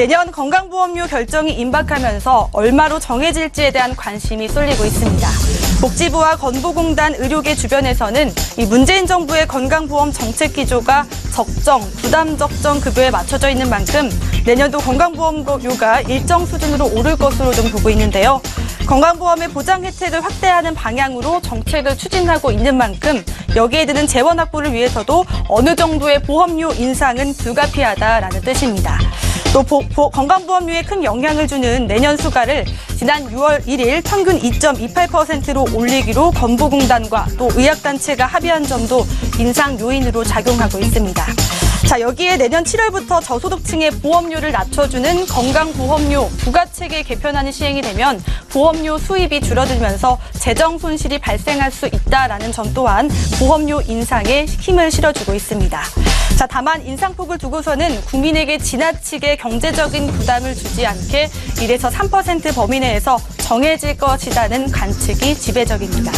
내년 건강보험료 결정이 임박하면서 얼마로 정해질지에 대한 관심이 쏠리고 있습니다. 복지부와 건보공단 의료계 주변에서는 이 문재인 정부의 건강보험 정책 기조가 적정, 부담 적정 급여에 맞춰져 있는 만큼 내년도 건강보험료가 일정 수준으로 오를 것으로 좀 보고 있는데요. 건강보험의 보장 혜택을 확대하는 방향으로 정책을 추진하고 있는 만큼 여기에 드는 재원 확보를 위해서도 어느 정도의 보험료 인상은 불가피하다라는 뜻입니다. 또 보- 보- 건강보험료에 큰 영향을 주는 내년 수가를 지난 6월 1일 평균 2.28%로 올리기로 건보공단과 또 의학단체가 합의한 점도 인상 요인으로 작용하고 있습니다. 자, 여기에 내년 7월부터 저소득층의 보험료를 낮춰주는 건강보험료 부가체계 개편안이 시행이 되면 보험료 수입이 줄어들면서 재정 손실이 발생할 수 있다라는 점 또한 보험료 인상에 힘을 실어주고 있습니다. 자, 다만 인상폭을 두고서는 국민에게 지나치게 경제적인 부담을 주지 않게 1에서 3% 범위 내에서 정해질 것이라는 관측이 지배적입니다.